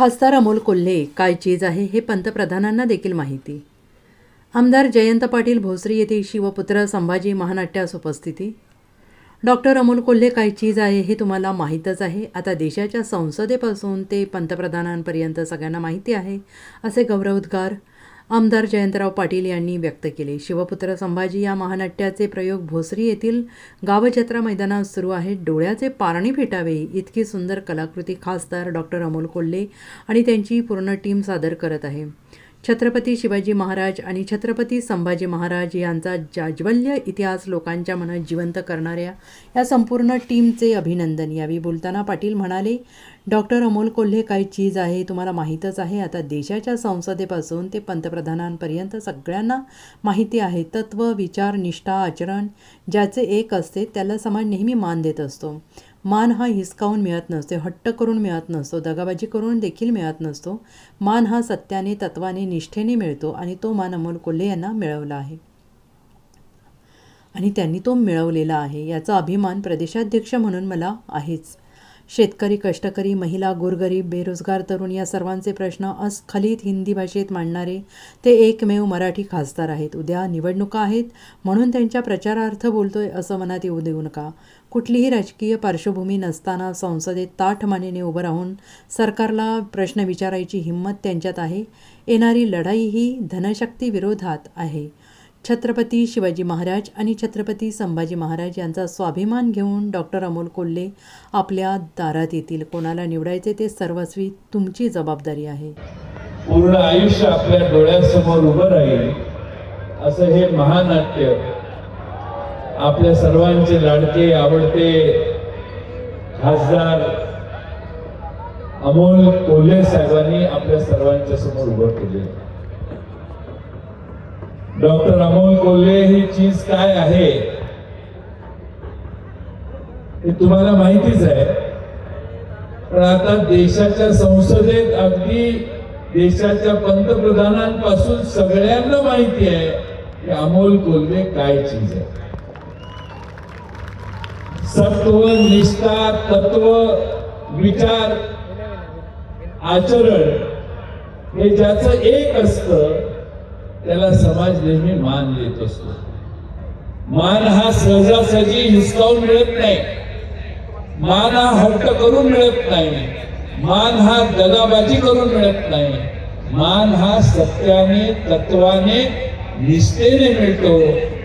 खासदार अमोल कोल्हे काय चीज आहे हे पंतप्रधानांना देखील माहिती. आमदार जयंत पाटील भोसरी येथे शिवपुत्र संभाजी महानाट्यास उपस्थिती. डॉक्टर अमोल कोल्हे काय चीज आहे हे तुम्हाला माहीतच आहे. आता देशाच्या संसदेपासून ते पंतप्रधानांपर्यंत सगळ्यांना माहिती आहे. असे गौरवोद्गार आमदार जयंतराव पाटील यांनी व्यक्त केले. शिवपुत्र संभाजी या महानाट्याचे प्रयोग भोसरी येथील गावजत्रा मैदानात सुरू आहे डोळ्याचे पारणे फेटावे इतकी सुंदर कलाकृती खासदार डॉक्टर अमोल कोल्हे आणि त्यांची पूर्ण टीम सादर करत आहे. छत्रपती शिवाजी महाराज आणि छत्रपती संभाजी महाराज यांचा जाज्वल्य इतिहास लोकांच्या मनात जिवंत करणाऱ्या या संपूर्ण टीमचे अभिनंदन. यावेळी बोलताना पाटील म्हणाले डॉक्टर अमोल कोल्हे काय चीज आहे तुम्हाला माहीतच आहे. आता देशाच्या संसदेपासून ते पंतप्रधानांपर्यंत सगळ्यांना माहिती आहे. तत्व विचार निष्ठा आचरण ज्याचे एक असते त्याला समाज नेहमी मान देत असतो. मान हा हिसकावून मिळत नसतो हट्ट करून मिळत नसतो दगाबाजी करून देखील मिळत नसतो. मान हा सत्याने तत्वाने निष्ठेने मिळतो आणि तो मान अमोल कोल्हे यांना मिळवला आहे. आणि त्यांनी तो मिळवलेला आहे याचा अभिमान प्रदेशाध्यक्ष म्हणून मला आहेच. शेतकरी कष्टकरी महिला गोरगरीब बेरोजगार तरुण या सर्वांचे प्रश्न अस्खलित हिंदी भाषेत मांडणारे ते एकमेव मराठी खासदार आहेत. उद्या निवडणुका आहेत म्हणून त्यांच्या प्रचारार्थ बोलतोय असं मनात येऊ देऊ नका. कुठलीही राजकीय पार्श्वभूमी नसताना संसदेत ताठ मानेने उभं राहून सरकारला प्रश्न विचारायची हिंमत त्यांच्यात आहे. येणारी लढाई ही धनशक्ती विरोधात आहे. छत्रपती शिवाजी महाराज आणि छत्रपती संभाजी महाराज यांचा स्वाभिमान घेऊन डॉक्टर अमोल कोल्हे आपल्या दारात येतील. कोणाला निवडायचे ते सर्वस्वी तुमची जबाबदारी आहे. पूर्ण आयुष्य आपल्या डोळ्यासमोर उभं राहील. असं हे महानाट्य आपल्या सर्वांचे लाडके आवडते खासदार अमोल कोल्हे साहेबांनी आपल्या सर्वांच्या समोर उभं केले डॉक्टर अमोल कोल्हे ही चीज काय आहे? हे तुम्हाला माहितीच आहे. पण आता देशाच्या संसदेत अगदी देशाच्या पंतप्रधानांपासून सगळ्यांना माहिती आहे की अमोल कोल्हे काय चीज आहे. सत्व निष्ठा तत्व विचार आचरण हे ज्याचं एक असतं त्याला समाज नेहमी मान देत असतो. मान हा सहजासहजी हिसकावून मिळत नाही. मान हा हट्ट करून मिळत नाही. मान हा दगाबाजी करून मिळत नाही. मान हा सत्याने तत्वाने निष्ठेने मिळतो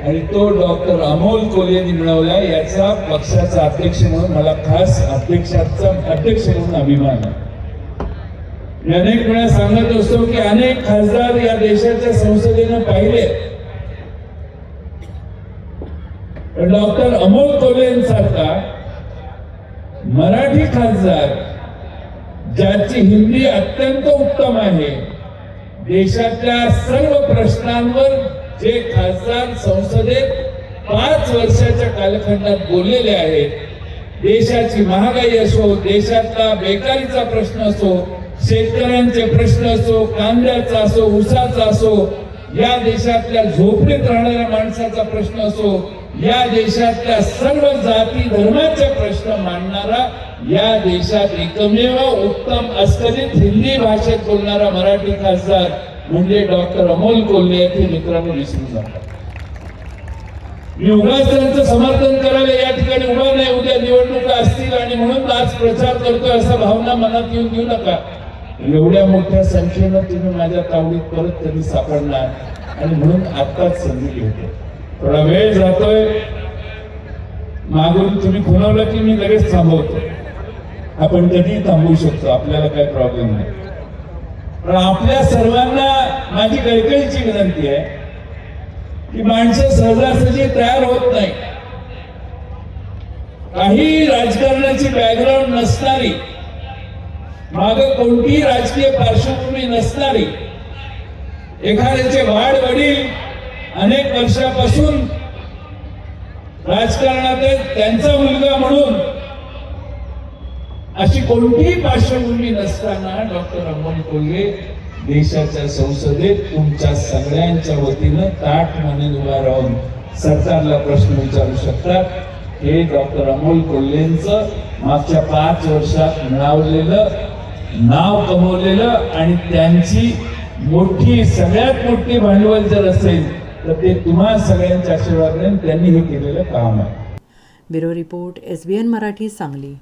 आणि तो डॉक्टर अमोल कोलेनी मिळवला याचा पक्षाचा अध्यक्ष म्हणून मला खास अध्यक्षाचा अध्यक्ष म्हणून अभिमान आहे. मी अनेक वेळा सांगत असतो की अनेक खासदार या देशाच्या संसदेनं पाहिले. डॉक्टर अमोल कोल्हेंसारखा मराठी खासदार ज्याची हिंदी अत्यंत उत्तम आहे देशातल्या सर्व प्रश्नांवर जे खासदार संसदेत पाच वर्षाच्या कालखंडात बोललेले आहेत देशाची महागाई असो देशातला बेकारीचा प्रश्न असो शेतकऱ्यांचे प्रश्न असो कांद्याचा असो उसाचा असो या देशातल्या झोपडीत राहणाऱ्या माणसाचा प्रश्न असो या देशातल्या सर्व जाती धर्माचे प्रश्न मांडणारा या देशात एकमेव उत्तम अस्खलित हिंदी भाषेत बोलणारा मराठी खासदार म्हणजे डॉक्टर अमोल कोल्हे हे मित्रांनो विसरून जातात. मी उगाच त्यांचं समर्थन करायला या ठिकाणी उभा नाही. उद्या निवडणुका असतील आणि म्हणून आज प्रचार करतोय असा भावना मनात येऊन देऊ नका. एवढ्या मोठ्या संख्येनं तुम्ही माझ्या तावडीत परत कधी सापडणार? आणि म्हणून आत्ताच संधी घेतो थोडा वेळ जातोय. मागून तुम्ही खुणावलं की मी लगेच थांबवतो. आपण कधी थांबवू शकतो. आपल्याला काही प्रॉब्लेम नाही. पण आपल्या सर्वांना माझी कळकळीची विनंती आहे. ही माणसं सहजासहजी तयार होत नाही. काही राजकारणाची बॅकग्राऊंड नसणारी माग कोणतीही राजकीय पार्श्वभूमी नसणारी एखाद्याचे वाढ वडील अनेक वर्षापासून राजकारणात त्यांचा मुलगा म्हणून अशी कोणतीही पार्श्वभूमी नसताना डॉक्टर अमोल कोल्हे देशाच्या संसदेत तुमच्या सगळ्यांच्या वतीनं ताठ माने उभा राहून सरकारला प्रश्न विचारू शकतात हे डॉक्टर अमोल कोल्हेंचं मागच्या पाच वर्षात मिळवलेलं नाव कमवलेलं आणि त्यांची मोठी सगळ्यात मोठी भांडवल जर असेल तर ते तुम्हा सगळ्यांच्या आशीर्वादाने त्यांनी हे केलेलं काम आहे. Bureau report S B N Marathi Sangli.